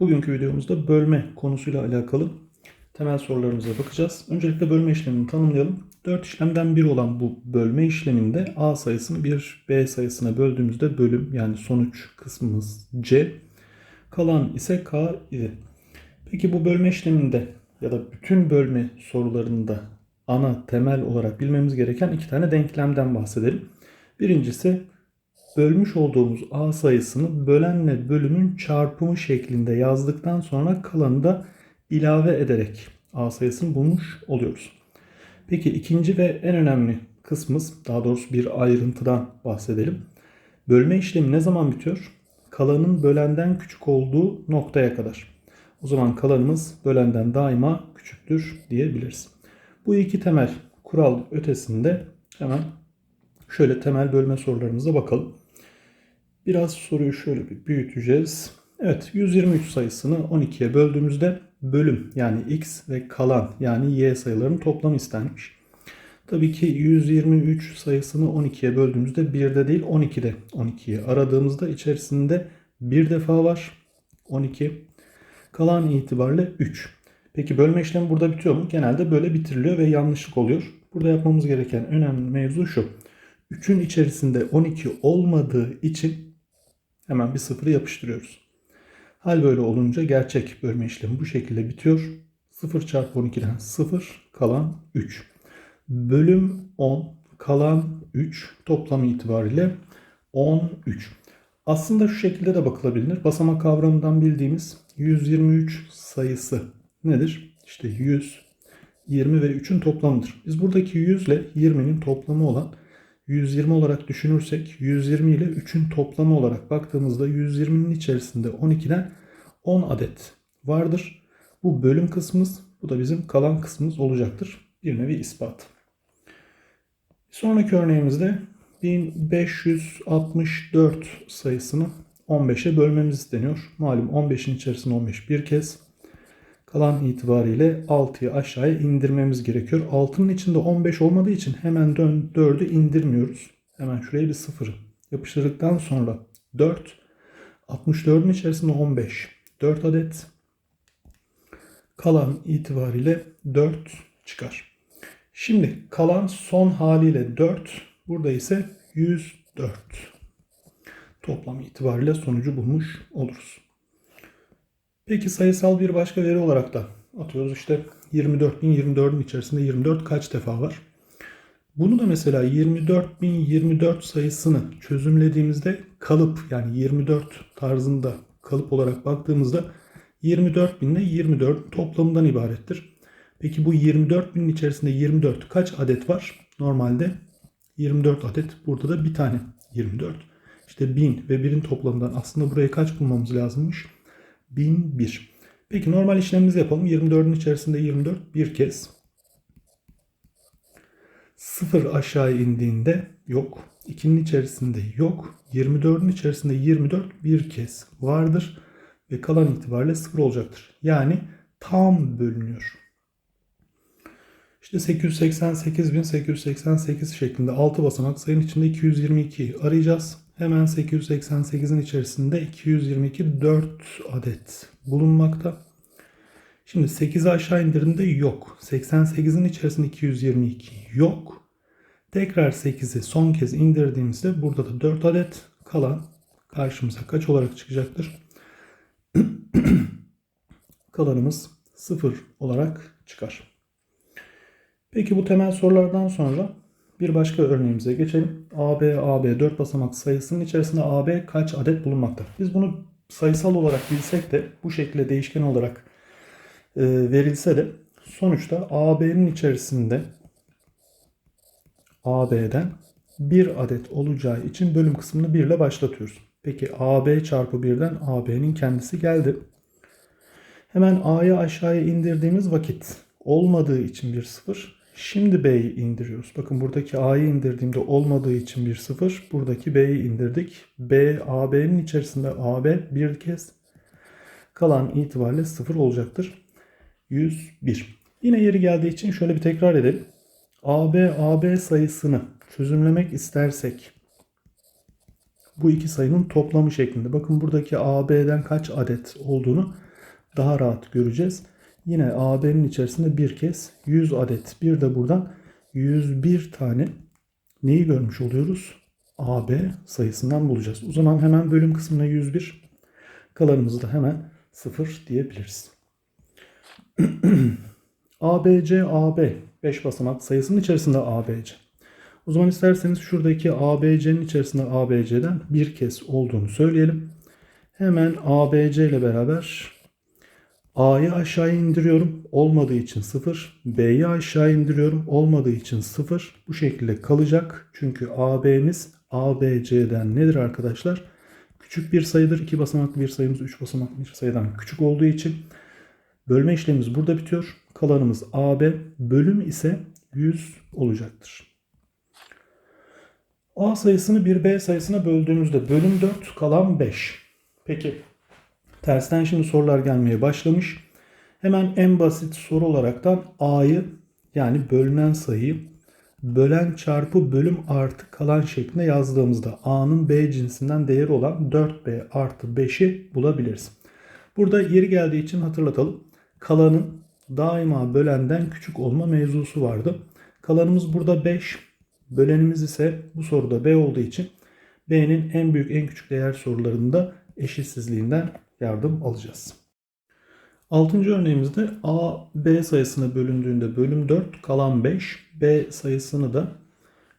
Bugünkü videomuzda bölme konusuyla alakalı temel sorularımıza bakacağız. Öncelikle bölme işlemini tanımlayalım. 4 işlemden biri olan bu bölme işleminde A sayısını bir B sayısına böldüğümüzde bölüm yani sonuç kısmımız C. Kalan ise K idi. Peki bu bölme işleminde ya da bütün bölme sorularında ana temel olarak bilmemiz gereken iki tane denklemden bahsedelim. Birincisi bölmüş olduğumuz a sayısını bölenle bölümün çarpımı şeklinde yazdıktan sonra kalanı da ilave ederek a sayısını bulmuş oluyoruz. Peki ikinci ve en önemli kısmımız, daha doğrusu bir ayrıntıdan bahsedelim. Bölme işlemi ne zaman bitiyor? Kalanın bölenden küçük olduğu noktaya kadar. O zaman kalanımız bölenden daima küçüktür diyebiliriz. Bu iki temel kural ötesinde hemen şöyle temel bölme sorularımıza bakalım. Biraz soruyu şöyle bir büyüteceğiz. Evet 123 sayısını 12'ye böldüğümüzde bölüm yani x ve kalan yani y sayılarının toplamı istenmiş. Tabii ki 123 sayısını 12'ye böldüğümüzde 1'de değil 12'de 12'yi aradığımızda içerisinde bir defa var 12. Kalan itibariyle 3. Peki bölme işlemi burada bitiyor mu? Genelde böyle bitiriliyor ve yanlışlık oluyor. Burada yapmamız gereken önemli mevzu şu. 3'ün içerisinde 12 olmadığı için hemen bir sıfırı yapıştırıyoruz. Hal böyle olunca gerçek bölme işlemi bu şekilde bitiyor. 0 çarpı 12'den 0 kalan 3. Bölüm 10 kalan 3 toplam itibariyle 13. Aslında şu şekilde de bakılabilir. Basamak kavramından bildiğimiz 123 sayısı nedir? İşte 100, 20 ve 3'ün toplamıdır. Biz buradaki 100 ile 20'nin toplamı olan 120 olarak düşünürsek 120 ile 3'ün toplamı olarak baktığımızda 120'nin içerisinde 12'den 10 adet vardır. Bu bölüm kısmımız, bu da bizim kalan kısmımız olacaktır. Bir nevi ispat. Sonraki örneğimizde 1564 sayısını 15'e bölmemiz isteniyor. Malum 15'in içerisinde 15 bir kez. Kalan itibariyle 6'yı aşağıya indirmemiz gerekiyor. 6'nın içinde 15 olmadığı için hemen 4'ü indirmiyoruz. Hemen şuraya bir 0 yapıştırdıktan sonra 4. 64'ün içerisinde 15. 4 adet. Kalan itibariyle 4 çıkar. Şimdi kalan son haliyle 4. Burada ise 104. Toplam itibariyle sonucu bulmuş oluruz. Peki sayısal bir başka veri olarak da atıyoruz işte 24.024'ün içerisinde 24 kaç defa var? Bunu da mesela 24.024 sayısını çözümlediğimizde kalıp yani 24 tarzında kalıp olarak baktığımızda 24.000 ile 24 toplamından ibarettir. Peki bu 24.000'in içerisinde 24 kaç adet var? Normalde 24 adet. Burada da bir tane 24. İşte 1000 ve 1'in toplamından aslında buraya kaç bulmamız lazımmış? 1001. Peki normal işlemimizi yapalım. 24'ün içerisinde 24 bir kez. 0 aşağı indiğinde yok. 2'nin içerisinde yok. 24'ün içerisinde 24 bir kez vardır. Ve kalan itibariyle 0 olacaktır. Yani tam bölünüyor. İşte 888.888 şeklinde 6 basamak sayının içinde 222'yi arayacağız. Hemen 888'in içerisinde 222 4 adet bulunmakta. Şimdi 8'i aşağı indirdiğinde yok. 88'in içerisinde 222 yok. Tekrar 8'i son kez indirdiğimizde burada da 4 adet kalan karşımıza kaç olarak çıkacaktır? Kalanımız 0 olarak çıkar. Peki bu temel sorulardan sonra bir başka örneğimize geçelim. AB, AB 4 basamak sayısının içerisinde AB kaç adet bulunmakta? Biz bunu sayısal olarak bilsek de bu şekilde değişken olarak e, verilse de sonuçta AB'nin içerisinde AB'den bir adet olacağı için bölüm kısmını 1 ile başlatıyoruz. Peki AB çarpı 1'den AB'nin kendisi geldi. Hemen A'yı aşağıya indirdiğimiz vakit olmadığı için bir sıfır. Şimdi B'yi indiriyoruz. Bakın buradaki A'yı indirdiğimde olmadığı için bir sıfır. Buradaki B'yi indirdik. B, AB'nin içerisinde AB bir kez kalan itibariyle sıfır olacaktır. 101. Yine yeri geldiği için şöyle bir tekrar edelim. AB, AB sayısını çözümlemek istersek bu iki sayının toplamı şeklinde. Bakın buradaki AB'den kaç adet olduğunu daha rahat göreceğiz. Yine AB'nin içerisinde bir kez 100 adet bir de buradan 101 tane neyi görmüş oluyoruz? AB sayısından bulacağız. O zaman hemen bölüm kısmına 101 kalanımızı da hemen 0 diyebiliriz. ABC, AB 5 basamak sayısının içerisinde ABC. O zaman isterseniz şuradaki ABC'nin içerisinde ABC'den bir kez olduğunu söyleyelim. Hemen ABC ile beraber A'yı aşağı indiriyorum. Olmadığı için 0. B'yi aşağı indiriyorum. Olmadığı için 0. Bu şekilde kalacak. Çünkü AB'miz ABC'den nedir arkadaşlar? Küçük bir sayıdır. 2 basamaklı bir sayımız 3 basamaklı bir sayıdan küçük olduğu için bölme işlemimiz burada bitiyor. Kalanımız AB. Bölüm ise 100 olacaktır. A sayısını bir B sayısına böldüğümüzde bölüm 4 kalan 5. Peki tersten şimdi sorular gelmeye başlamış. Hemen en basit soru olaraktan A'yı yani bölünen sayıyı bölen çarpı bölüm artı kalan şeklinde yazdığımızda A'nın B cinsinden değeri olan 4B artı 5'i bulabiliriz. Burada yeri geldiği için hatırlatalım. Kalanın daima bölenden küçük olma mevzusu vardı. Kalanımız burada 5. Bölenimiz ise bu soruda B olduğu için B'nin en büyük en küçük değer sorularında eşitsizliğinden yardım alacağız. Altıncı örneğimizde A, B sayısına bölündüğünde bölüm 4 kalan 5. B sayısını da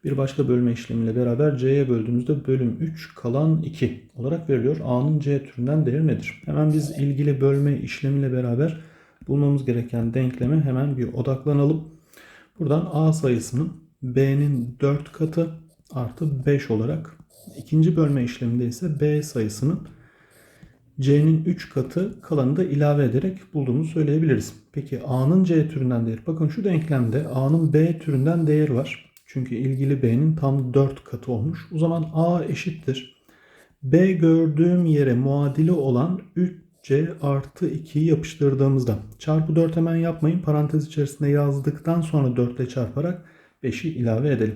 bir başka bölme işlemiyle beraber C'ye böldüğümüzde bölüm 3 kalan 2 olarak veriliyor. A'nın C türünden değeri nedir? Hemen biz ilgili bölme işlemiyle beraber bulmamız gereken denkleme hemen bir odaklanalım. Buradan A sayısının B'nin 4 katı artı 5 olarak ikinci bölme işleminde ise B sayısının C'nin 3 katı kalanı da ilave ederek bulduğumuzu söyleyebiliriz. Peki A'nın C türünden değeri. Bakın şu denklemde A'nın B türünden değeri var. Çünkü ilgili B'nin tam 4 katı olmuş. O zaman A eşittir. B gördüğüm yere muadili olan 3C artı 2'yi yapıştırdığımızda çarpı 4 hemen yapmayın. Parantez içerisinde yazdıktan sonra 4 ile çarparak 5'i ilave edelim.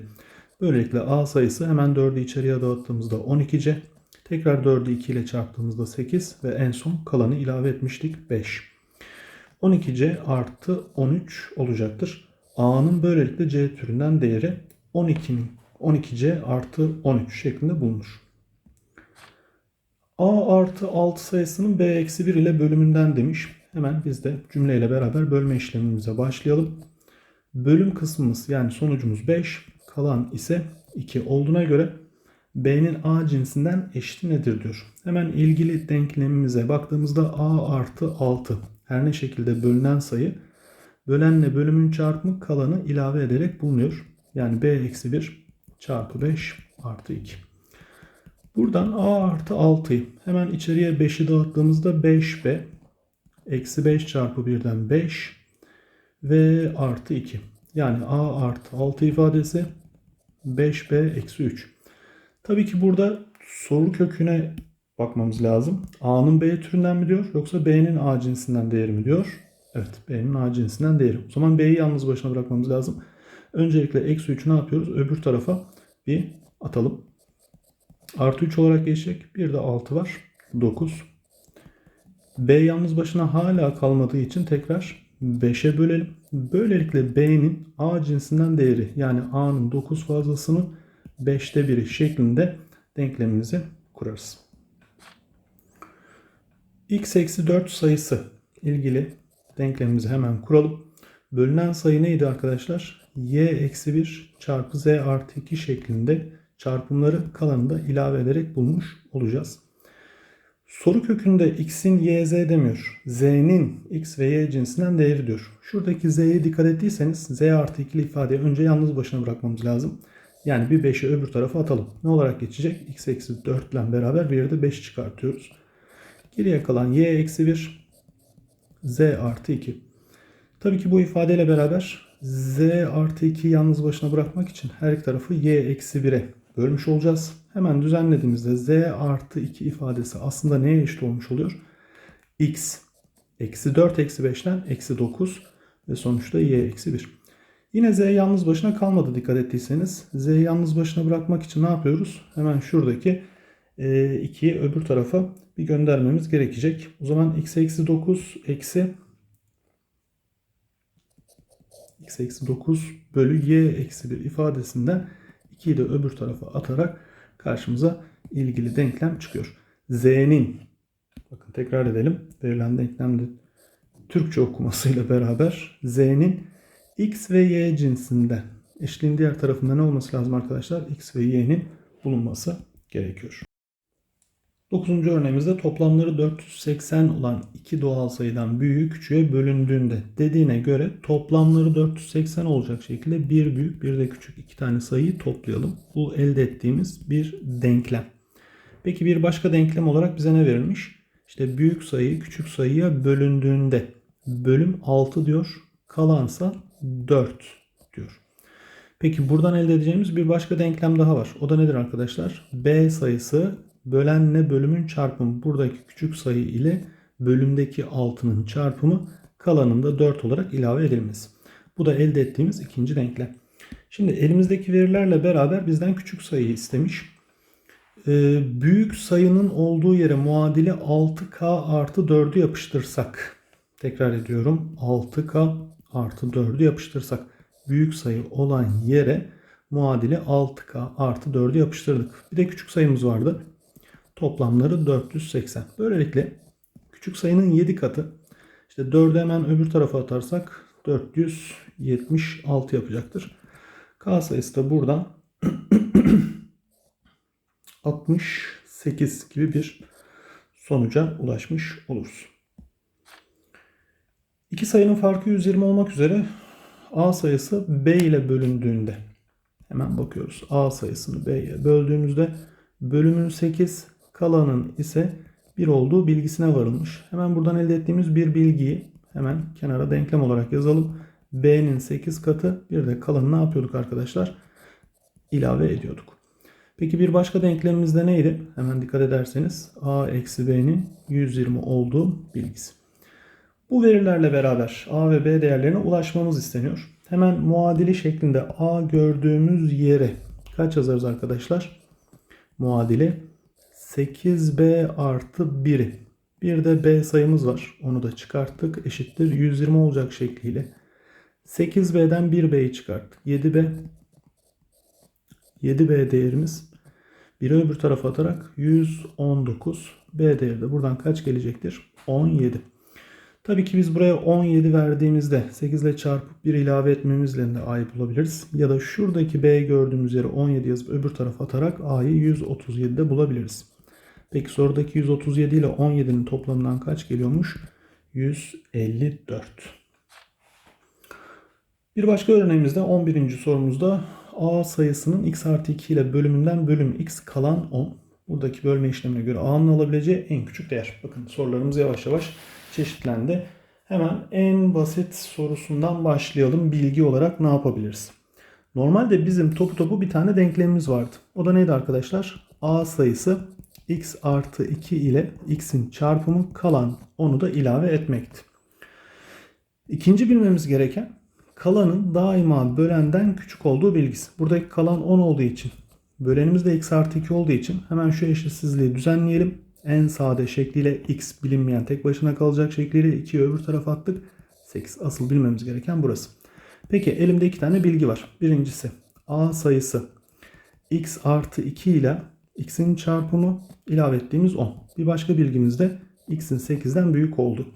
Böylelikle A sayısı hemen 4'ü içeriye dağıttığımızda 12C. Tekrar 4'ü 2 ile çarptığımızda 8 ve en son kalanı ilave etmiştik 5. 12C artı 13 olacaktır. A'nın böylelikle C türünden değeri 12'nin 12C artı 13 şeklinde bulunur. A artı 6 sayısının B eksi 1 ile bölümünden demiş. Hemen biz de cümleyle beraber bölme işlemimize başlayalım. Bölüm kısmımız yani sonucumuz 5, kalan ise 2 olduğuna göre B'nin A cinsinden eşiti nedir diyor. Hemen ilgili denklemimize baktığımızda A artı 6 her ne şekilde bölünen sayı bölenle bölümün çarpımı kalanı ilave ederek bulunuyor. Yani B eksi 1 çarpı 5 artı 2. Buradan A artı 6'yı hemen içeriye 5'i dağıttığımızda 5B eksi 5 çarpı 1'den 5 ve artı 2. Yani A artı 6 ifadesi 5B eksi 3. Tabii ki burada soru köküne bakmamız lazım. A'nın B türünden mi diyor yoksa B'nin A cinsinden değeri mi diyor? Evet B'nin A cinsinden değeri. O zaman B'yi yalnız başına bırakmamız lazım. Öncelikle eksi 3'ü ne yapıyoruz? Öbür tarafa bir atalım. Artı 3 olarak geçecek. Bir de 6 var. 9. B yalnız başına hala kalmadığı için tekrar 5'e bölelim. Böylelikle B'nin A cinsinden değeri yani A'nın 9 fazlasını 5'te 1'i şeklinde denklemimizi kurarız. x eksi 4 sayısı ilgili denklemimizi hemen kuralım. Bölünen sayı neydi arkadaşlar? y eksi 1 çarpı z artı 2 şeklinde çarpımları kalanında ilave ederek bulmuş olacağız. Soru kökünde x'in y, z demiyor. z'nin x ve y cinsinden değeri diyor. Şuradaki z'ye dikkat ettiyseniz z artı 2'li ifadeyi önce yalnız başına bırakmamız lazım. Yani bir 5'i öbür tarafa atalım. Ne olarak geçecek? x eksi 4 ile beraber bir de 5 çıkartıyoruz. Geriye kalan y eksi 1 z artı 2. Tabii ki bu ifadeyle beraber z artı 2'yi yalnız başına bırakmak için her iki tarafı y eksi 1'e bölmüş olacağız. Hemen düzenlediğimizde z artı 2 ifadesi aslında neye eşit olmuş oluyor? x eksi 4 eksi 5'ten eksi 9 ve sonuçta y eksi 1. Yine z yalnız başına kalmadı dikkat ettiyseniz. z yalnız başına bırakmak için ne yapıyoruz? Hemen şuradaki 2'yi öbür tarafa bir göndermemiz gerekecek. O zaman x eksi 9 eksi x eksi 9 bölü y eksi 1 ifadesinden 2'yi de öbür tarafa atarak karşımıza ilgili denklem çıkıyor. z'nin bakın tekrar edelim verilen denklemde Türkçe okumasıyla beraber z'nin x ve y cinsinden eşliğin diğer tarafında ne olması lazım arkadaşlar? x ve y'nin bulunması gerekiyor. 9. örneğimizde toplamları 480 olan iki doğal sayıdan büyüğü küçüğe bölündüğünde dediğine göre toplamları 480 olacak şekilde bir büyük bir de küçük iki tane sayıyı toplayalım. Bu elde ettiğimiz bir denklem. Peki bir başka denklem olarak bize ne verilmiş? İşte büyük sayı küçük sayıya bölündüğünde bölüm 6 diyor. Kalansa 4 diyor. Peki buradan elde edeceğimiz bir başka denklem daha var. O da nedir arkadaşlar? B sayısı bölenle bölümün çarpımı. Buradaki küçük sayı ile bölümdeki 6'nın çarpımı kalanında 4 olarak ilave edilmesi. Bu da elde ettiğimiz ikinci denklem. Şimdi elimizdeki verilerle beraber bizden küçük sayıyı istemiş. Ee, büyük sayının olduğu yere muadili 6K artı 4'ü yapıştırsak. Tekrar ediyorum 6K artı 4'ü yapıştırsak. Büyük sayı olan yere muadili 6K artı 4'ü yapıştırdık. Bir de küçük sayımız vardı. Toplamları 480. Böylelikle küçük sayının 7 katı. İşte 4'ü hemen öbür tarafa atarsak 476 yapacaktır. K sayısı da buradan 68 gibi bir sonuca ulaşmış oluruz. İki sayının farkı 120 olmak üzere A sayısı B ile bölündüğünde hemen bakıyoruz. A sayısını B'ye böldüğümüzde bölümün 8 kalanın ise 1 olduğu bilgisine varılmış. Hemen buradan elde ettiğimiz bir bilgiyi hemen kenara denklem olarak yazalım. B'nin 8 katı bir de kalanı ne yapıyorduk arkadaşlar? İlave ediyorduk. Peki bir başka denklemimizde neydi? Hemen dikkat ederseniz A eksi B'nin 120 olduğu bilgisi. Bu verilerle beraber A ve B değerlerine ulaşmamız isteniyor. Hemen muadili şeklinde A gördüğümüz yere kaç yazarız arkadaşlar? Muadili 8B artı 1'i. Bir de B sayımız var. Onu da çıkarttık. Eşittir 120 olacak şekliyle. 8B'den 1B'yi çıkarttık. 7B 7B değerimiz 1'i öbür tarafa atarak 119. B değeri de buradan kaç gelecektir? 17. Tabii ki biz buraya 17 verdiğimizde 8 ile çarpıp 1 ilave etmemizle de A'yı bulabiliriz. Ya da şuradaki B gördüğümüz yere 17 yazıp öbür tarafa atarak A'yı 137'de bulabiliriz. Peki sorudaki 137 ile 17'nin toplamından kaç geliyormuş? 154. Bir başka örneğimizde 11. sorumuzda A sayısının x artı 2 ile bölümünden bölüm x kalan 10. Buradaki bölme işlemine göre A'nın alabileceği en küçük değer. Bakın sorularımız yavaş yavaş çeşitlendi. Hemen en basit sorusundan başlayalım. Bilgi olarak ne yapabiliriz? Normalde bizim topu topu bir tane denklemimiz vardı. O da neydi arkadaşlar? A sayısı x artı 2 ile x'in çarpımı kalan onu da ilave etmekti. İkinci bilmemiz gereken kalanın daima bölenden küçük olduğu bilgisi. Buradaki kalan 10 olduğu için bölenimiz de x artı 2 olduğu için hemen şu eşitsizliği düzenleyelim. En sade şekliyle x bilinmeyen tek başına kalacak şekliyle 2'yi öbür tarafa attık. 8 asıl bilmemiz gereken burası. Peki elimde iki tane bilgi var. Birincisi a sayısı x artı 2 ile x'in çarpımı ilave ettiğimiz 10. Bir başka bilgimiz de x'in 8'den büyük oldu.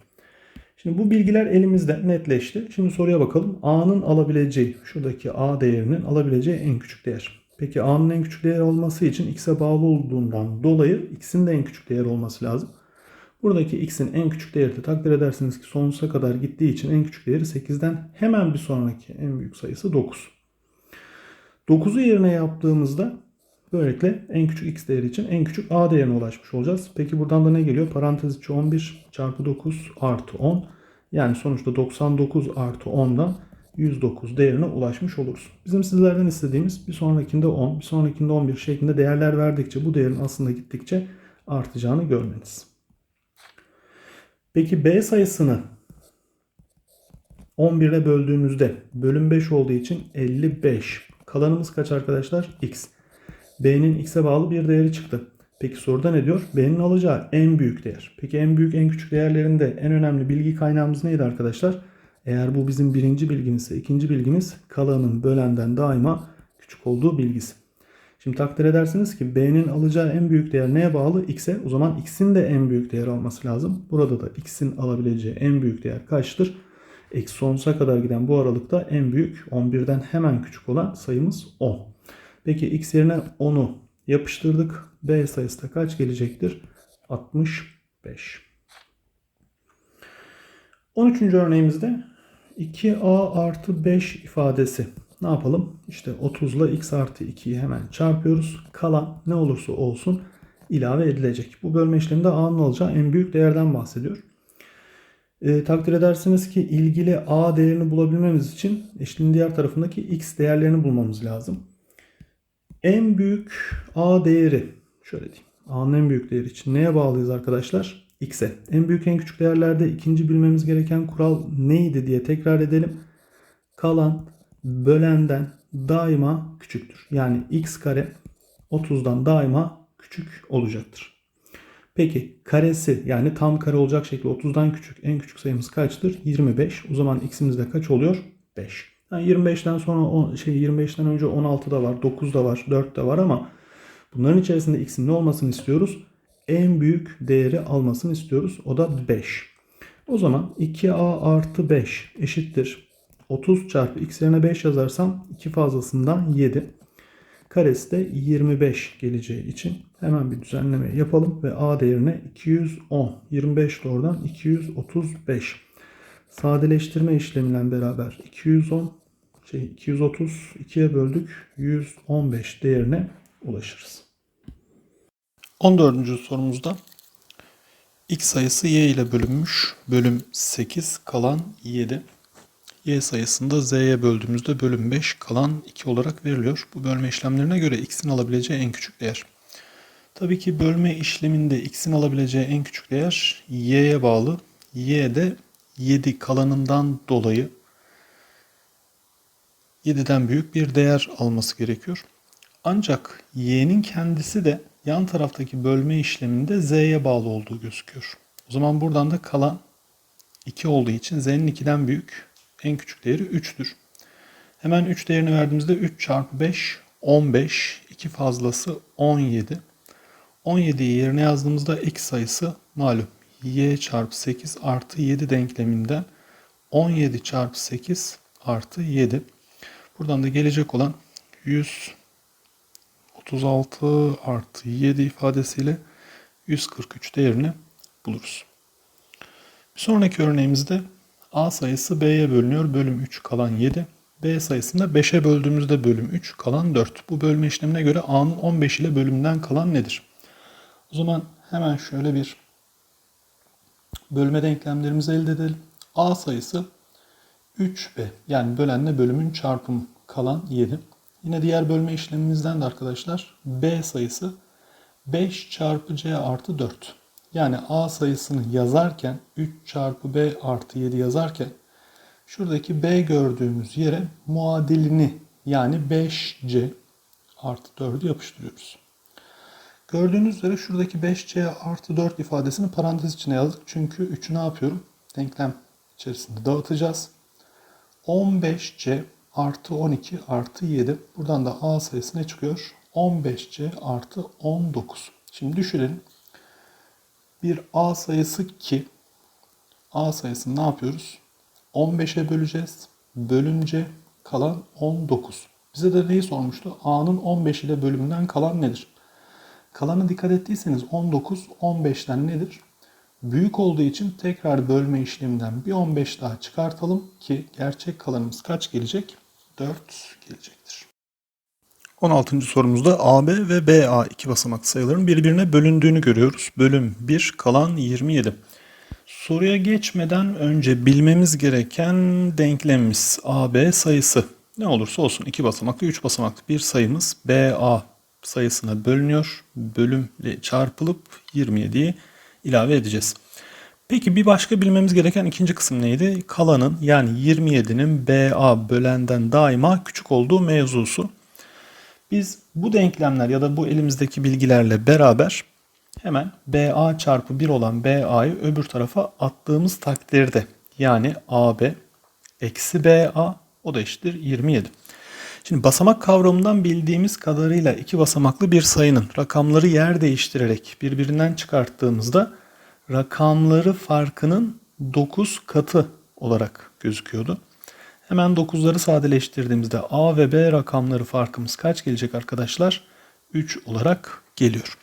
Şimdi bu bilgiler elimizde netleşti. Şimdi soruya bakalım. A'nın alabileceği, şuradaki A değerinin alabileceği en küçük değer. Peki A'nın en küçük değer olması için x'e bağlı olduğundan dolayı x'in de en küçük değer olması lazım. Buradaki x'in en küçük değeri de takdir edersiniz ki sonsuza kadar gittiği için en küçük değeri 8'den hemen bir sonraki en büyük sayısı 9. 9'u yerine yaptığımızda böylelikle en küçük x değeri için en küçük a değerine ulaşmış olacağız. Peki buradan da ne geliyor? Parantez içi 11 çarpı 9 artı 10. Yani sonuçta 99 artı 10'dan 109 değerine ulaşmış oluruz. Bizim sizlerden istediğimiz bir sonrakinde 10, bir sonrakinde 11 şeklinde değerler verdikçe bu değerin aslında gittikçe artacağını görmeniz. Peki B sayısını 11'e böldüğümüzde bölüm 5 olduğu için 55. Kalanımız kaç arkadaşlar? X. B'nin x'e bağlı bir değeri çıktı. Peki soruda ne diyor? B'nin alacağı en büyük değer. Peki en büyük en küçük değerlerinde en önemli bilgi kaynağımız neydi arkadaşlar? Eğer bu bizim birinci bilgimizse ikinci bilgimiz kalanın bölenden daima küçük olduğu bilgisi. Şimdi takdir edersiniz ki B'nin alacağı en büyük değer neye bağlı? X'e. O zaman X'in de en büyük değer alması lazım. Burada da X'in alabileceği en büyük değer kaçtır? Eksi sonsuza kadar giden bu aralıkta en büyük 11'den hemen küçük olan sayımız 10. Peki X yerine 10'u yapıştırdık. B sayısı da kaç gelecektir? 65. 13. örneğimizde 2a artı 5 ifadesi. Ne yapalım? İşte 30 ile x artı 2'yi hemen çarpıyoruz. Kalan ne olursa olsun ilave edilecek. Bu bölme işleminde a'nın alacağı en büyük değerden bahsediyor. E, takdir edersiniz ki ilgili a değerini bulabilmemiz için eşliğin diğer tarafındaki x değerlerini bulmamız lazım. En büyük a değeri şöyle diyeyim. A'nın en büyük değeri için neye bağlıyız arkadaşlar? X'e. En büyük en küçük değerlerde ikinci bilmemiz gereken kural neydi diye tekrar edelim. Kalan bölenden daima küçüktür. Yani x kare 30'dan daima küçük olacaktır. Peki karesi yani tam kare olacak şekilde 30'dan küçük en küçük sayımız kaçtır? 25. O zaman x'imiz de kaç oluyor? 5. Yani 25'ten sonra on, şey 25'ten önce 16 da var, 9 da var, 4 de var ama bunların içerisinde x'in ne olmasını istiyoruz? En büyük değeri almasını istiyoruz. O da 5. O zaman 2a artı 5 eşittir. 30 çarpı x yerine 5 yazarsam 2 fazlasından 7. Karesi de 25 geleceği için hemen bir düzenleme yapalım ve a değerine 210. 25 de oradan 235. Sadeleştirme işlemiyle beraber 210 şey 230 2'ye böldük 115 değerine ulaşırız. 14. sorumuzda x sayısı y ile bölünmüş. Bölüm 8 kalan 7. y sayısını da z'ye böldüğümüzde bölüm 5 kalan 2 olarak veriliyor. Bu bölme işlemlerine göre x'in alabileceği en küçük değer. Tabii ki bölme işleminde x'in alabileceği en küçük değer y'ye bağlı. y de 7 kalanından dolayı 7'den büyük bir değer alması gerekiyor. Ancak y'nin kendisi de yan taraftaki bölme işleminde z'ye bağlı olduğu gözüküyor. O zaman buradan da kalan 2 olduğu için z'nin 2'den büyük en küçük değeri 3'tür. Hemen 3 değerini verdiğimizde 3 çarpı 5 15 2 fazlası 17. 17'yi yerine yazdığımızda x sayısı malum y çarpı 8 artı 7 denkleminden 17 çarpı 8 artı 7. Buradan da gelecek olan 136 artı 7 ifadesiyle 143 değerini buluruz. Bir sonraki örneğimizde A sayısı B'ye bölünüyor. Bölüm 3 kalan 7. B sayısını da 5'e böldüğümüzde bölüm 3 kalan 4. Bu bölme işlemine göre A'nın 15 ile bölümden kalan nedir? O zaman hemen şöyle bir bölme denklemlerimizi elde edelim. A sayısı 3B yani bölenle bölümün çarpımı kalan 7. Yine diğer bölme işlemimizden de arkadaşlar B sayısı 5 çarpı C artı 4. Yani A sayısını yazarken 3 çarpı B artı 7 yazarken şuradaki B gördüğümüz yere muadilini yani 5C artı 4'ü yapıştırıyoruz. Gördüğünüz üzere şuradaki 5C artı 4 ifadesini parantez içine yazdık. Çünkü 3'ü ne yapıyorum? Denklem içerisinde dağıtacağız. 15C artı 12 artı 7. Buradan da A sayısı ne çıkıyor? 15C artı 19. Şimdi düşünelim. Bir A sayısı ki A sayısını ne yapıyoruz? 15'e böleceğiz. Bölünce kalan 19. Bize de neyi sormuştu? A'nın 15 ile bölümünden kalan nedir? Kalanı dikkat ettiyseniz 19 15'ten nedir? Büyük olduğu için tekrar bölme işleminden bir 15 daha çıkartalım ki gerçek kalanımız kaç gelecek? 4 gelecektir. 16. sorumuzda AB ve BA iki basamaklı sayıların birbirine bölündüğünü görüyoruz. Bölüm 1 kalan 27. Soruya geçmeden önce bilmemiz gereken denklemimiz AB sayısı. Ne olursa olsun iki basamaklı, üç basamaklı bir sayımız BA sayısına bölünüyor. Bölümle çarpılıp 27'yi ilave edeceğiz. Peki bir başka bilmemiz gereken ikinci kısım neydi? Kalanın yani 27'nin BA bölenden daima küçük olduğu mevzusu. Biz bu denklemler ya da bu elimizdeki bilgilerle beraber hemen BA çarpı 1 olan BA'yı öbür tarafa attığımız takdirde yani AB eksi BA o da eşittir 27. Şimdi basamak kavramından bildiğimiz kadarıyla iki basamaklı bir sayının rakamları yer değiştirerek birbirinden çıkarttığımızda rakamları farkının 9 katı olarak gözüküyordu. Hemen 9'ları sadeleştirdiğimizde A ve B rakamları farkımız kaç gelecek arkadaşlar? 3 olarak geliyor.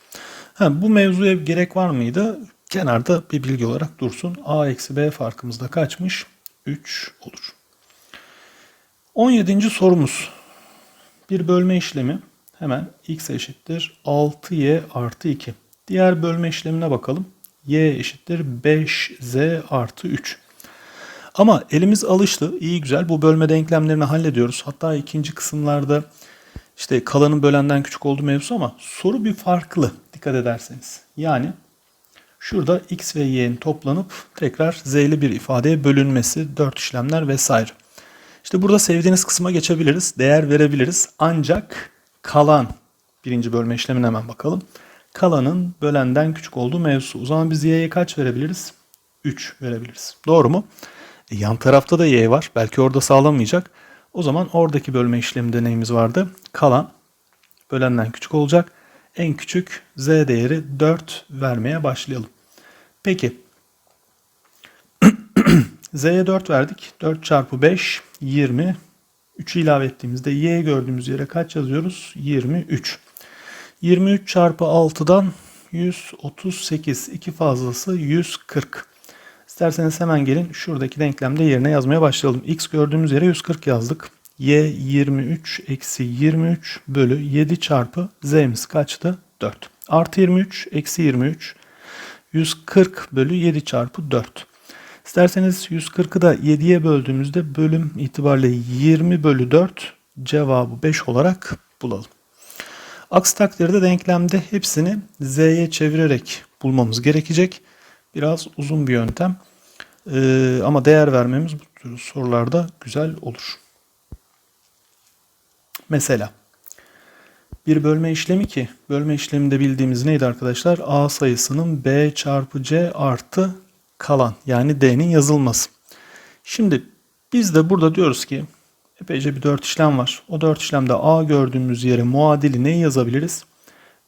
Ha, bu mevzuya gerek var mıydı? Kenarda bir bilgi olarak dursun. A eksi B farkımız da kaçmış? 3 olur. 17. sorumuz. Bir bölme işlemi. Hemen x eşittir 6y artı 2. Diğer bölme işlemine bakalım. Y eşittir 5z artı 3. Ama elimiz alıştı. İyi güzel bu bölme denklemlerini hallediyoruz. Hatta ikinci kısımlarda işte kalanın bölenden küçük olduğu mevzu ama soru bir farklı dikkat ederseniz. Yani şurada x ve y'nin toplanıp tekrar z'li bir ifadeye bölünmesi, 4 işlemler vesaire. İşte burada sevdiğiniz kısma geçebiliriz, değer verebiliriz. Ancak kalan, birinci bölme işlemine hemen bakalım. Kalanın bölenden küçük olduğu mevzusu. O zaman biz y'ye kaç verebiliriz? 3 verebiliriz. Doğru mu? E, yan tarafta da y var. Belki orada sağlamayacak. O zaman oradaki bölme işleminde neyimiz vardı? Kalan bölenden küçük olacak. En küçük z değeri 4 vermeye başlayalım. Peki z'ye 4 verdik. 4 çarpı 5 20. 3'ü ilave ettiğimizde y gördüğümüz yere kaç yazıyoruz? 23. 23 çarpı 6'dan 138. 2 fazlası 140. İsterseniz hemen gelin şuradaki denklemde yerine yazmaya başlayalım. X gördüğümüz yere 140 yazdık. Y 23 eksi 23 bölü 7 çarpı Z'miz kaçtı? 4. Artı 23 eksi 23 140 bölü 7 çarpı 4. İsterseniz 140'ı da 7'ye böldüğümüzde bölüm itibariyle 20 bölü 4 cevabı 5 olarak bulalım. Aksi takdirde denklemde hepsini z'ye çevirerek bulmamız gerekecek. Biraz uzun bir yöntem. Ee, ama değer vermemiz bu tür sorularda güzel olur. Mesela bir bölme işlemi ki bölme işleminde bildiğimiz neydi arkadaşlar? A sayısının B çarpı C artı kalan yani D'nin yazılması. Şimdi biz de burada diyoruz ki epeyce bir dört işlem var. O dört işlemde A gördüğümüz yere muadili neyi yazabiliriz?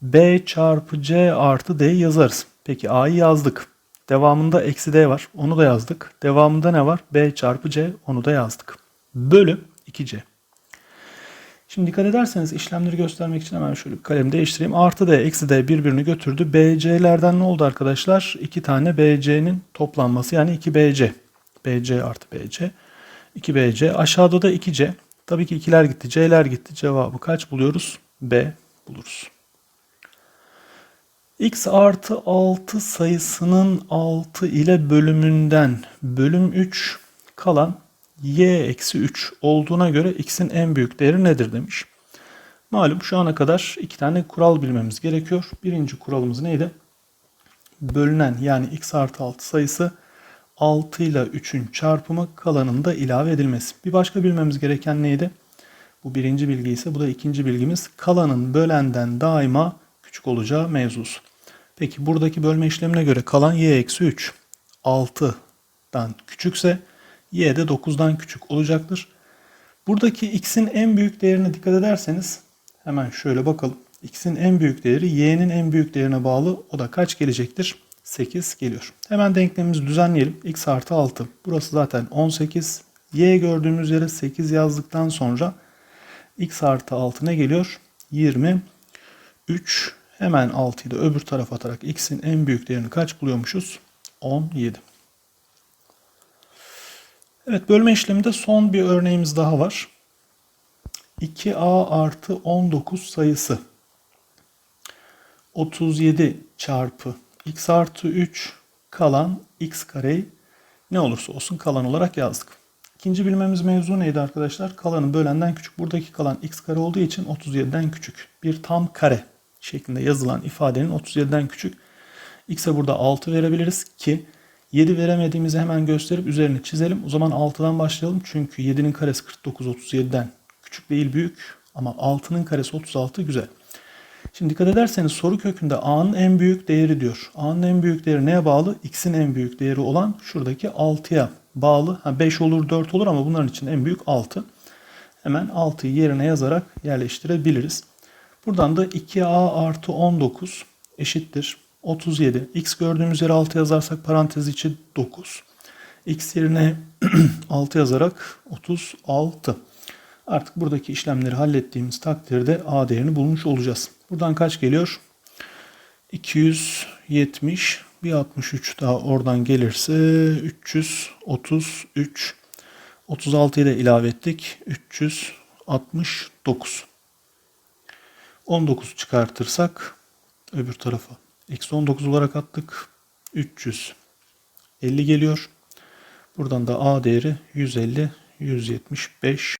B çarpı C artı D'yi yazarız. Peki A'yı yazdık. Devamında eksi D var. Onu da yazdık. Devamında ne var? B çarpı C. Onu da yazdık. Bölü 2C. Şimdi dikkat ederseniz işlemleri göstermek için hemen şöyle bir kalemi değiştireyim. Artı D, eksi D birbirini götürdü. BC'lerden ne oldu arkadaşlar? İki tane BC'nin toplanması yani 2 BC. BC artı BC. 2 BC. Aşağıda da 2C. Tabii ki ikiler gitti. C'ler gitti. Cevabı kaç buluyoruz? B buluruz. x artı 6 sayısının 6 ile bölümünden bölüm 3 kalan y eksi 3 olduğuna göre x'in en büyük değeri nedir demiş. Malum şu ana kadar iki tane kural bilmemiz gerekiyor. Birinci kuralımız neydi? Bölünen yani x artı 6 sayısı 6 ile 3'ün çarpımı kalanında ilave edilmesi. Bir başka bilmemiz gereken neydi? Bu birinci bilgi ise bu da ikinci bilgimiz. Kalanın bölenden daima küçük olacağı mevzusu. Peki buradaki bölme işlemine göre kalan y eksi 3 6'dan küçükse y de 9'dan küçük olacaktır. Buradaki x'in en büyük değerine dikkat ederseniz hemen şöyle bakalım. x'in en büyük değeri y'nin en büyük değerine bağlı. O da kaç gelecektir? 8 geliyor. Hemen denklemimizi düzenleyelim. x artı 6. Burası zaten 18. y gördüğümüz yere 8 yazdıktan sonra x artı 6 ne geliyor? 23. Hemen 6'yı da öbür tarafa atarak x'in en büyük değerini kaç buluyormuşuz? 17. Evet bölme işleminde son bir örneğimiz daha var. 2a artı 19 sayısı 37 çarpı x artı 3 kalan x kareyi ne olursa olsun kalan olarak yazdık. İkinci bilmemiz mevzu neydi arkadaşlar? Kalanın bölenden küçük. Buradaki kalan x kare olduğu için 37'den küçük. Bir tam kare şeklinde yazılan ifadenin 37'den küçük. x'e burada 6 verebiliriz ki 7 veremediğimizi hemen gösterip üzerini çizelim. O zaman 6'dan başlayalım. Çünkü 7'nin karesi 49 37'den küçük değil büyük. Ama 6'nın karesi 36 güzel. Şimdi dikkat ederseniz soru kökünde a'nın en büyük değeri diyor. a'nın en büyük değeri neye bağlı? x'in en büyük değeri olan şuradaki 6'ya bağlı. Ha 5 olur 4 olur ama bunların için en büyük 6. Hemen 6'yı yerine yazarak yerleştirebiliriz. Buradan da 2a artı 19 eşittir 37. x gördüğümüz yere 6 yazarsak parantez içi 9. x yerine 6 yazarak 36. Artık buradaki işlemleri hallettiğimiz takdirde a değerini bulmuş olacağız. Buradan kaç geliyor? 270 bir 63 daha oradan gelirse 333 36'yı da ilave ettik. 369. 19 çıkartırsak öbür tarafa. Eksi 19 olarak attık. 350 geliyor. Buradan da A değeri 150, 175